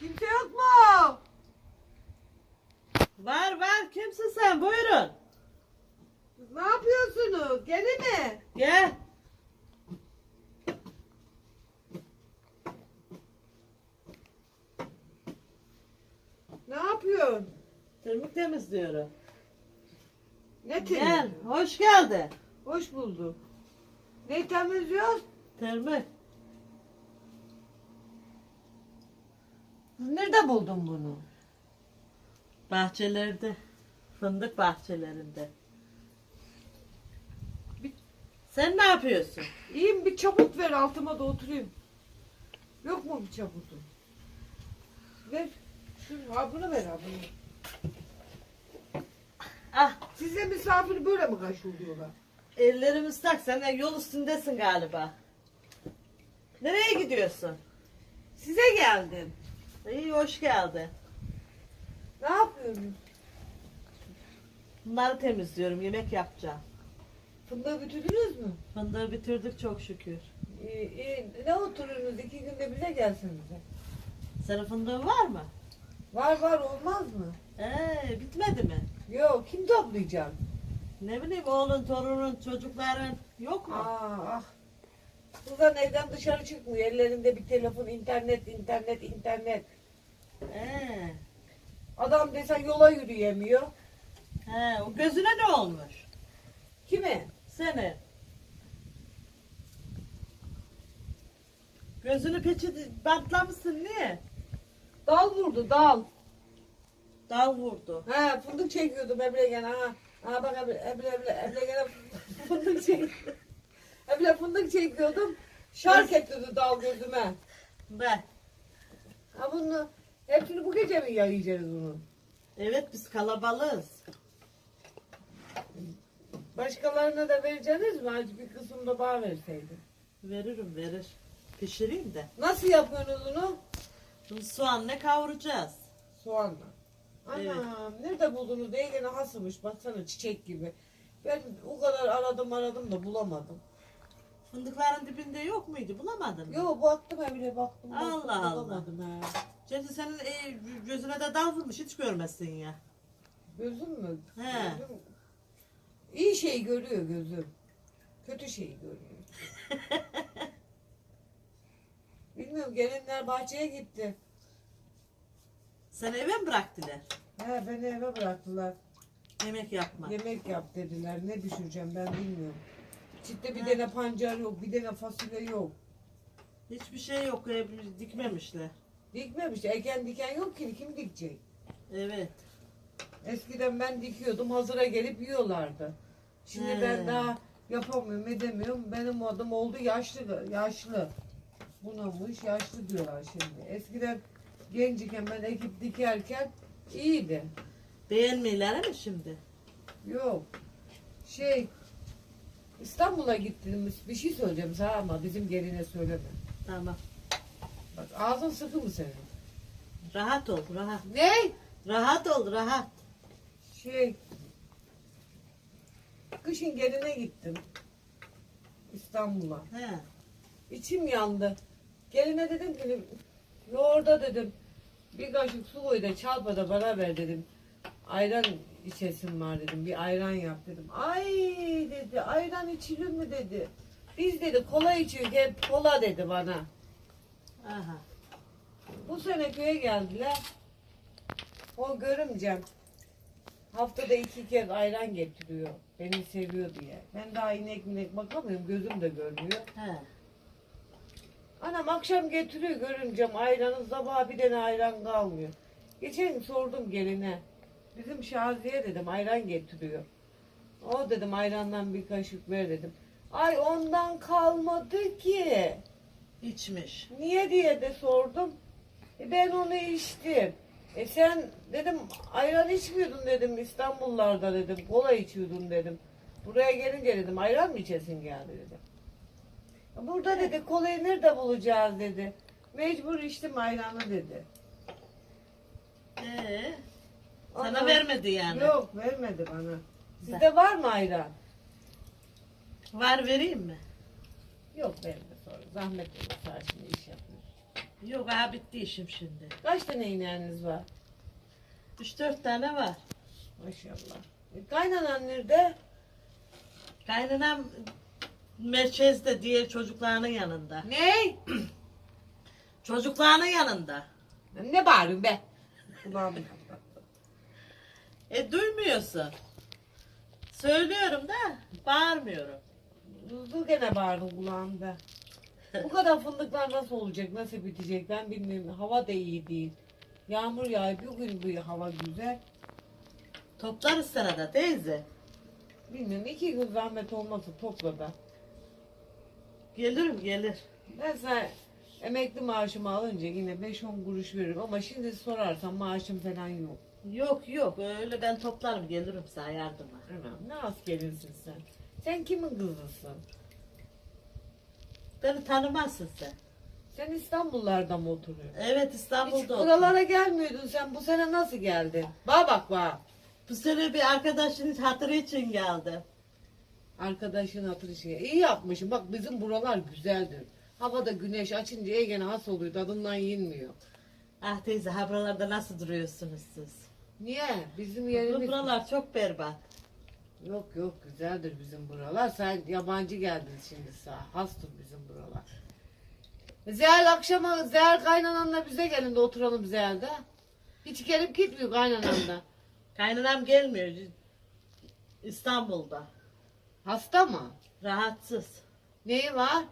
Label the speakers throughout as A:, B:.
A: Kimse yok mu?
B: Var var kimsin sen buyurun.
A: Ne yapıyorsunuz? Gene mi?
B: Gel.
A: Ne yapıyorsun?
B: Tırmık temizliyorum.
A: Ne
B: Gel
A: temizliyorsun?
B: hoş geldin.
A: Hoş bulduk. Ne temizliyorsun?
B: Tırmık.
A: Nerede buldun bunu?
B: Bahçelerde. Fındık bahçelerinde. Sen ne yapıyorsun?
A: İyiyim bir çabuk ver altıma da oturayım. Yok mu bir çabukun? Ver. Şu habını ver habını.
B: Ah
A: Size misafir böyle mi karşılıyorlar?
B: ellerim ıslak sen de yol üstündesin galiba. Nereye gidiyorsun?
A: Size geldim.
B: İyi hoş geldin.
A: Ne yapıyorsunuz?
B: Bunları temizliyorum yemek yapacağım.
A: Fındığı bitirdiniz mü?
B: Fındığı bitirdik çok şükür.
A: İyi, iyi. Ne oturuyorsunuz? İki günde bize gelsenize.
B: Senin fındığın var mı?
A: Var var olmaz mı?
B: Ee, bitmedi mi?
A: Yok kim toplayacak?
B: Ne bileyim oğlun, torunun, çocukların yok mu?
A: Aa, ah. Kızlar evden dışarı çıkmıyor. Ellerinde bir telefon, internet, internet, internet.
B: Ee,
A: Adam desen yola yürüyemiyor.
B: he, o gözüne ne olmuş?
A: Kimi?
B: Senin. Gözünü peçi bantlamışsın niye?
A: Dal vurdu dal.
B: Dal vurdu.
A: Ha fındık çekiyordum Eblegen ha. Ha bak Eble Eble Eble Eblegen'e fındık çek. Eble fındık çekiyordum. Şark etti dal gözüme.
B: Be.
A: Ha bunu hepsini bu gece mi yiyeceğiz bunu?
B: Evet biz kalabalığız.
A: Başkalarına da vereceğiniz mi? Acı bir kısmını da bana verseydin.
B: Veririm verir. Pişireyim de.
A: Nasıl yapıyorsunuz onu?
B: Bunu soğanla kavuracağız.
A: Soğanla. Anam
B: Evet.
A: nerede buldunuz diye gene hasılmış baksana çiçek gibi. Ben o kadar aradım aradım da bulamadım.
B: Fındıkların dibinde yok muydu? Bulamadın mı?
A: Yo baktım evine baktım. baktım,
B: Allah
A: bulamadım he.
B: Çünkü senin e, gözüne de dal vurmuş hiç görmezsin ya.
A: Gözüm mü?
B: He.
A: Gözüm. İyi şey görüyor gözüm. Kötü şey görüyor. Bilmiyorum gelinler bahçeye gitti.
B: Sen eve mi bıraktılar?
A: He beni eve bıraktılar.
B: Yemek yapma.
A: Yemek yap dediler. Ne düşüreceğim ben bilmiyorum. Çitte bir tane pancar yok, bir tane fasulye yok.
B: Hiçbir şey yok. e, Dikmemişler.
A: Dikmemiş. Eken diken yok ki. Kim dikecek?
B: Evet.
A: Eskiden ben dikiyordum. Hazıra gelip yiyorlardı. Şimdi
B: He.
A: ben daha yapamıyorum, edemiyorum. Benim adım oldu yaşlı. Yaşlı. Bunamış, yaşlı diyorlar şimdi. Eskiden genciken ben ekip dikerken iyiydi.
B: Beğenmiyorlar mi şimdi?
A: Yok. Şey İstanbul'a gittim. Bir şey söyleyeceğim sana ama bizim geline söyleme.
B: Tamam.
A: Bak ağzın sıkı mı senin?
B: Rahat ol, rahat.
A: Ne?
B: Rahat ol, rahat.
A: Şey kışın geline gittim. İstanbul'a.
B: He.
A: İçim yandı. Geline dedim ki yoğurda dedim bir kaşık su koy da çalpa da bana ver dedim. Ayran içesim var dedim. Bir ayran yap dedim. Ay dedi ayran içilir mi dedi. Biz dedi kola içiyoruz hep kola dedi bana.
B: Aha.
A: Bu sene köye geldiler. O görümcem haftada iki kez ayran getiriyor. Beni seviyor diye. Ben daha inek minek bakamıyorum. Gözüm de görmüyor.
B: He.
A: Anam akşam getiriyor görümcem ayranı sabah bir tane ayran kalmıyor. Geçen sordum geline. Bizim Şaziye dedim ayran getiriyor. O dedim ayrandan bir kaşık ver dedim. Ay ondan kalmadı ki.
B: İçmiş.
A: Niye diye de sordum. E ben onu içtim. E sen dedim ayran içmiyordun dedim İstanbullarda dedim. Kola içiyordun dedim. Buraya gelince dedim ayran mı içesin geldi dedim. E Burada dedi kolayı nerede bulacağız dedi. Mecbur içtim ayranı dedi.
B: Ee, sana
A: Ondan-
B: vermedi yani.
A: Yok vermedi bana. Sizde var mı ayran?
B: Var vereyim mi?
A: Yok verme sonra. Zahmet olur. Şimdi iş yapıyorsun.
B: Yok ha bitti işim şimdi.
A: Kaç tane ineğiniz var?
B: Üç dört tane var.
A: Maşallah. E, kaynanan nerede?
B: Kaynanam merkezde diğer çocuklarının yanında.
A: Ne?
B: Çocuklarının yanında.
A: Ne bağırıyorsun be? Ulan
B: E duymuyorsun. Söylüyorum da bağırmıyorum.
A: Dur gene bağırdın kulağımda. Bu kadar fındıklar nasıl olacak, nasıl bitecek ben bilmiyorum. Hava da iyi değil. Yağmur yağıyor, bugün bu hava güzel.
B: Toplarız sana da teyze.
A: Bilmiyorum, iki gün zahmet olmasa topla da.
B: Gelirim gelir.
A: Ben sana emekli maaşımı alınca yine 5-10 kuruş veririm ama şimdi sorarsan maaşım falan yok.
B: Yok yok öyle ben toplarım gelirim sana yardıma.
A: Anam ne askerisin sen? Sen kimin kızısın?
B: Beni tanımazsın sen.
A: Sen İstanbullarda mı oturuyorsun?
B: Evet
A: Hiç
B: İstanbul'da oturuyorum.
A: buralara gelmiyordun sen. Bu sene nasıl geldin? Bak bak bak.
B: Bu sene bir arkadaşın hatırı için geldim.
A: Arkadaşın hatırı şey. İyi yapmışım. Bak bizim buralar güzeldir. Havada güneş açınca Ege'ne has oluyor. Tadından yenmiyor.
B: Ah teyze ha buralarda nasıl duruyorsunuz siz?
A: Niye? Bizim yerimiz...
B: buralar çok berbat.
A: Yok yok güzeldir bizim buralar. Sen yabancı geldin şimdi sağ. Hastır bizim buralar. Zehal akşama Zehal kaynananla bize gelin de oturalım Zehal'de. Hiç gelip gitmiyor kaynananla.
B: Kaynanam gelmiyor İstanbul'da.
A: Hasta mı?
B: Rahatsız.
A: Neyi var?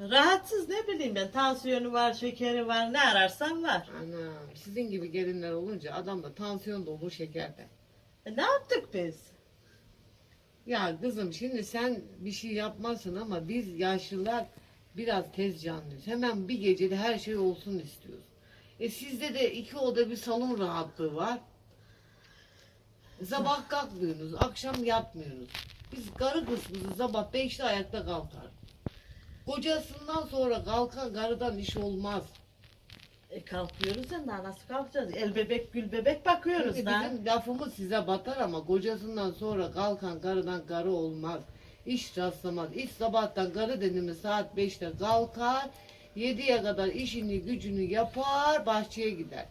B: Rahatsız ne bileyim ben tansiyonu var, şekeri var ne ararsan var.
A: Anam sizin gibi gelinler olunca adamda tansiyon da olur şeker de.
B: E, ne yaptık biz?
A: Ya kızım şimdi sen bir şey yapmazsın ama biz yaşlılar biraz tez canlıyız. Hemen bir gecede her şey olsun istiyoruz. E sizde de iki oda bir salon rahatlığı var. Sabah kalkmıyorsunuz, akşam yatmıyorsunuz. Biz karı kısmımız sabah beşte ayakta kalkar. Kocasından sonra kalkan karıdan iş olmaz.
B: E, kalkıyoruz ya daha nasıl kalkacağız? El bebek gül bebek bakıyoruz
A: Şimdi
B: da.
A: bizim lafımız size batar ama kocasından sonra kalkan karıdan karı olmaz. İş rastlamaz. İş sabahtan karı denimi saat 5'te kalkar. 7'ye kadar işini gücünü yapar bahçeye gider.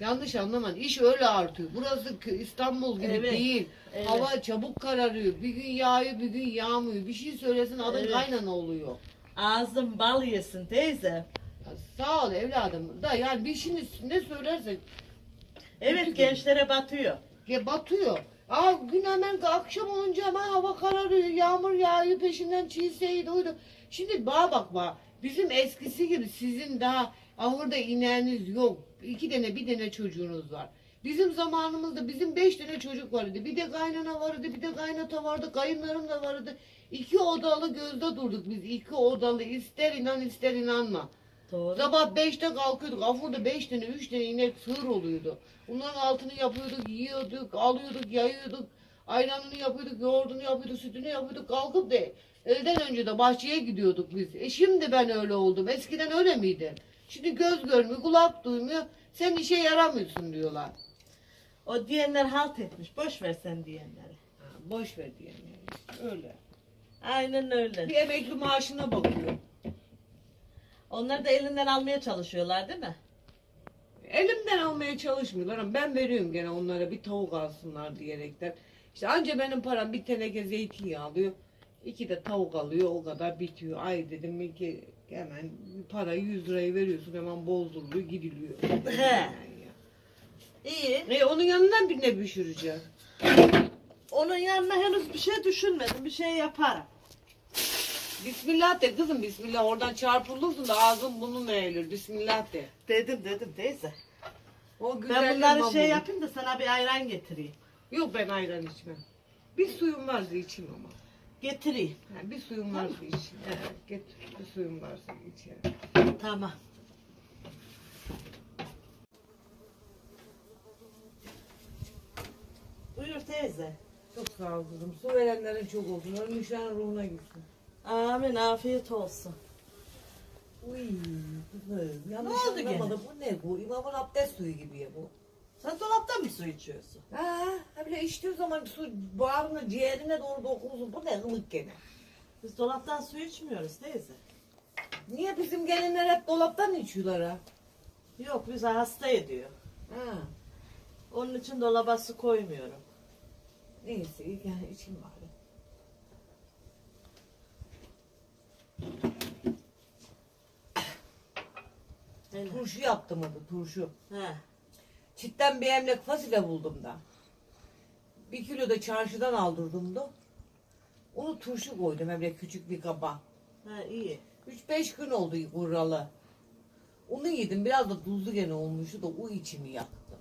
A: Yanlış anlamayın. İş öyle artıyor. Burası İstanbul gibi
B: Evet,
A: değil.
B: evet.
A: Hava çabuk kararıyor. Bir gün yağıyor, bir gün yağmıyor. Bir şey söylesin adın
B: Evet.
A: kaynana oluyor.
B: Ağzın bal yesin teyze.
A: Ya sağ ol evladım. Da yani bir şeyin üstünde söylersek
B: Evet gençlere batıyor.
A: Ya batıyor. Aa gün hemen akşam olunca hemen hava kararıyor. Yağmur yağıyor peşinden çiğseydi oydu. Şimdi bana bak bak. Bizim eskisi gibi sizin daha ahırda ineğiniz yok. İki tane bir tane çocuğunuz var. Bizim zamanımızda bizim beş tane çocuk vardı. Bir de kaynana vardı, bir de kaynata vardı, kayınlarım da vardı. İki odalı gözde durduk biz. iki odalı ister inan ister inanma.
B: Doğru.
A: Sabah 5'te kalkıyorduk. Afurda 5 tane 3 tane inek sığır oluyordu. Bunların altını yapıyorduk, yiyorduk, alıyorduk, yayıyorduk. Ayranını yapıyorduk, yoğurdunu yapıyorduk, sütünü yapıyorduk. Kalkıp da elden önce de bahçeye gidiyorduk biz. E şimdi ben öyle oldum. Eskiden öyle miydi? Şimdi göz görmüyor, kulak duymuyor. Sen işe yaramıyorsun diyorlar.
B: O diyenler halt etmiş. Boş ver sen diyenleri.
A: Ha, boş ver yani. Öyle.
B: Aynen öyle.
A: Bir emekli maaşına bakıyor.
B: Onlar da elinden almaya çalışıyorlar değil mi?
A: Elimden almaya çalışmıyorlar ama ben veriyorum gene onlara bir tavuk alsınlar diyerekten. İşte anca benim param bir teneke zeytinyağı alıyor. iki de tavuk alıyor o kadar bitiyor. Ay dedim ki hemen parayı 100 lirayı veriyorsun hemen bozduruluyor gidiliyor.
B: He.
A: Yani ya.
B: İyi.
A: E, onun yanından birine pişireceğim.
B: Onun yanına henüz bir şey düşünmedim. Bir şey yaparım.
A: Bismillah de kızım bismillah oradan çarpılırsın da ağzın bununla eğilir. Bismillah de.
B: Dedim dedim teyze.
A: O
B: Ben bunları şey yapayım da sana bir ayran getireyim.
A: Yok ben ayran içmem. Bir suyum varsa içeyim ama.
B: Getireyim.
A: Ha, bir suyum varsa içeyim. Evet, getir. Bir suyum varsa içerim.
B: Tamam. Buyur teyze.
A: Çok sağ ol kızım. Su verenlerin çok olsun. Ölmüşlerin ruhuna gitsin.
B: Amin afiyet olsun.
A: Uy kızım. Yanlış
B: Ne oldu
A: anlamadım. Bu ne bu? İmamın abdest suyu gibi ya bu.
B: Sen dolaptan mı su içiyorsun?
A: Ha, ha bile içtiği zaman su bağrına ciğerine doğru dokunsun. Bu ne ılık gene.
B: Biz dolaptan su içmiyoruz teyze.
A: Niye bizim gelinler hep dolaptan içiyorlar ha?
B: Yok bizi hasta ediyor.
A: Ha.
B: Onun için dolaba su koymuyorum.
A: Neyse yani içim bari.
B: Hele.
A: Turşu yaptım adı turşu.
B: He.
A: Çitten bir emlak fasulye buldum da. Bir kilo da çarşıdan aldırdım da. Onu turşu koydum hem de küçük bir kaba.
B: Ha iyi.
A: 3-5 gün oldu kuralı. Onu yedim biraz da tuzlu gene olmuştu da o içimi yaktı.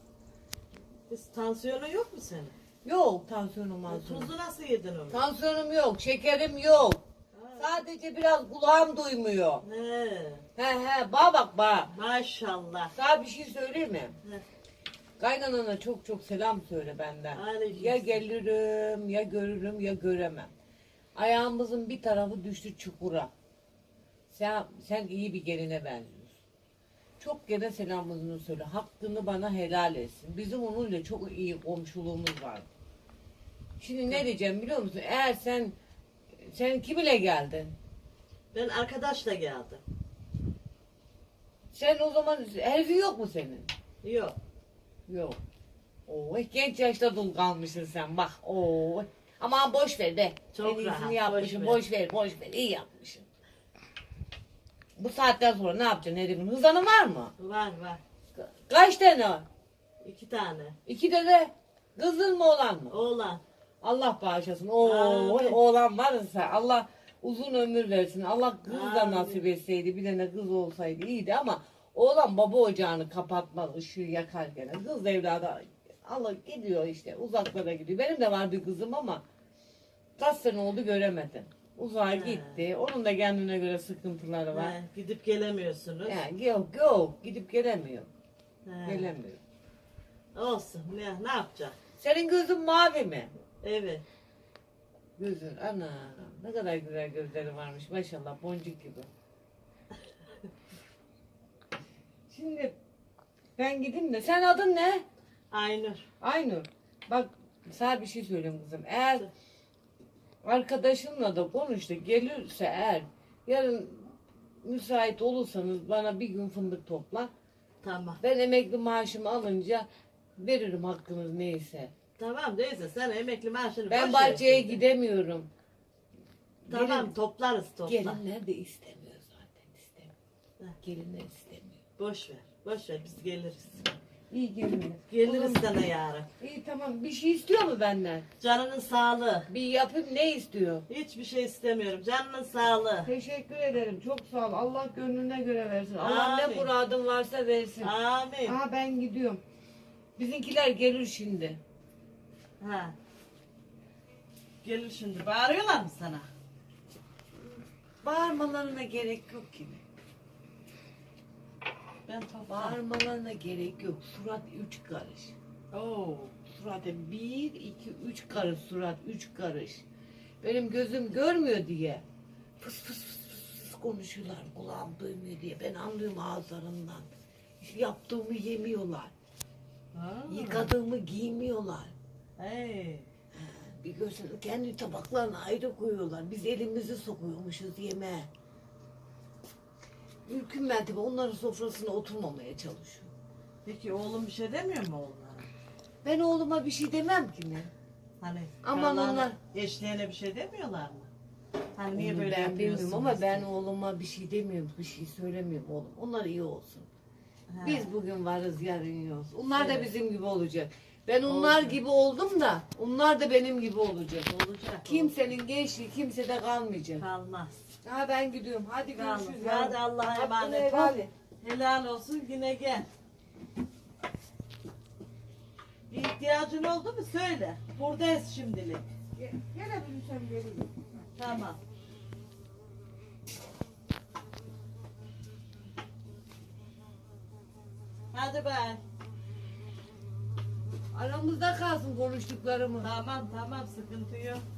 B: Biz tansiyonu yok mu senin?
A: Yok tansiyonum mansiyonum.
B: Tuzlu nasıl yedin onu?
A: Tansiyonum yok, şekerim yok. Sadece biraz kulağım duymuyor.
B: He.
A: He he bana bak bana.
B: Maşallah.
A: Sana bir şey söyleyeyim mi?
B: He.
A: Kaynanana çok çok selam söyle benden.
B: Aleyküm
A: Ya gelirim, ya görürüm, ya göremem. Ayağımızın bir tarafı düştü çukura. Sen, sen iyi bir geline benziyorsun. Çok gene selamımızı söyle. Hakkını bana helal etsin. Bizim onunla çok iyi komşuluğumuz var. Şimdi ne diyeceğim biliyor musun? Eğer sen sen kim ile geldin?
B: Ben arkadaşla geldim.
A: Sen o zaman herifi yok mu senin?
B: Yok.
A: Yok. Oo, genç yaşta dul kalmışsın sen bak. Oo. Ama boş ver de.
B: Çok
A: en iyisini
B: rahat,
A: yapmışsın.
B: boş
A: Boş ver. boş ver, İyi yapmışsın. Bu saatten sonra ne yapacaksın Nedim'in? Hızanı var mı?
B: Var var.
A: Ka- Kaç tane?
B: İki tane.
A: İki de kızın mı oğlan mı?
B: Oğlan.
A: Allah bağışlasın. Oo,
B: Amin.
A: oğlan varsa Allah uzun ömür versin. Allah kız da
B: Amin.
A: nasip etseydi. Bir tane kız olsaydı iyiydi ama oğlan baba ocağını kapatmaz ışığı yakarken. Kız evladı Allah gidiyor işte uzaklara gidiyor. Benim de var bir kızım ama kaç sene oldu göremedim. Uzağa gitti. Onun da kendine göre sıkıntıları var.
B: He, gidip gelemiyorsunuz.
A: Yani yok yok gidip gelemiyor.
B: He.
A: Gelemiyor.
B: Olsun. Ne, ne yapacak?
A: Senin gözün mavi mi?
B: Evet.
A: Gözün ana ne kadar güzel gözleri varmış maşallah boncuk gibi. Şimdi ben gideyim de sen adın ne?
B: Aynur.
A: Aynur. Bak sana bir şey söyleyeyim kızım. Eğer arkadaşınla da konuştu gelirse eğer yarın müsait olursanız bana bir gün fındık topla.
B: Tamam.
A: Ben emekli maaşımı alınca veririm hakkınız neyse.
B: Tamam teyze sen emekli maaşını
A: Ben
B: boş
A: bahçeye
B: şimdi.
A: gidemiyorum.
B: Tamam
A: Gelin-
B: toplarız topla.
A: Gelinler de istemiyor zaten istemiyor. Gelinler istemiyor.
B: Boş ver. Boş ver biz geliriz.
A: İyi gelinler.
B: Geliriz
A: Oğlum,
B: sana yarın.
A: İyi tamam bir şey istiyor mu benden?
B: Canının sağlığı.
A: Bir yapayım ne istiyor?
B: Hiçbir şey istemiyorum. Canının sağlığı.
A: Teşekkür ederim çok sağ ol. Allah gönlüne göre versin. Allah ne
B: Amin.
A: muradın varsa versin.
B: Amin.
A: Aa ben gidiyorum. Bizimkiler gelir şimdi.
B: Ha. Şimdi. Bağırıyorlar mı sana?
A: Bağırmalarına gerek yok ki.
B: Ben toplarım.
A: Bağırmalarına gerek yok. Surat üç karış.
B: Oo.
A: Suratı bir, iki, üç karış surat, üç karış. Benim gözüm görmüyor diye. Fıs fıs fıs fıs, fıs konuşuyorlar. Kulağım duymuyor diye. Ben anlıyorum ağızlarından. Yaptığımı yemiyorlar.
B: Ha.
A: Yıkadığımı giymiyorlar.
B: Hey.
A: Bir görsene kendi tabaklarına ayrı koyuyorlar. Biz elimizi sokuyormuşuz yemeğe. Mümkün mertebe onların sofrasına oturmamaya çalışıyorum.
B: Peki oğlum bir şey demiyor mu oğluna?
A: Ben oğluma bir şey demem ki ne?
B: Hani
A: Aman
B: karılarına,
A: onlar-
B: Eşlerine bir şey demiyorlar mı? Hani niye
A: Onu
B: böyle
A: ben
B: yapıyorsunuz?
A: bilmiyorum ama ben oğluma bir şey demiyorum, bir şey söylemiyorum oğlum. Onlar iyi olsun.
B: Ha.
A: Biz bugün varız, yarın yokuz. Onlar da
B: Evet.
A: bizim gibi olacak. Ben onlar
B: Olsun.
A: gibi oldum da, onlar da benim gibi olacak.
B: olacak.
A: Kimsenin gençliği kimsede kalmayacak.
B: kalmaz.
A: Ha ben gidiyorum. Hadi
B: Kalmaz.
A: görüşürüz.
B: Hadi Allah'a
A: Hakkını
B: emanet
A: helal
B: ol.
A: et.
B: Helal olsun yine gel. Bir ihtiyacın oldu mu söyle. Buradayız şimdilik.
A: Gel- Gelebilirsem geleyim.
B: Tamam. Hadi ben.
A: Aramızda kalsın konuştuklarımız.
B: Tamam tamam sıkıntı yok.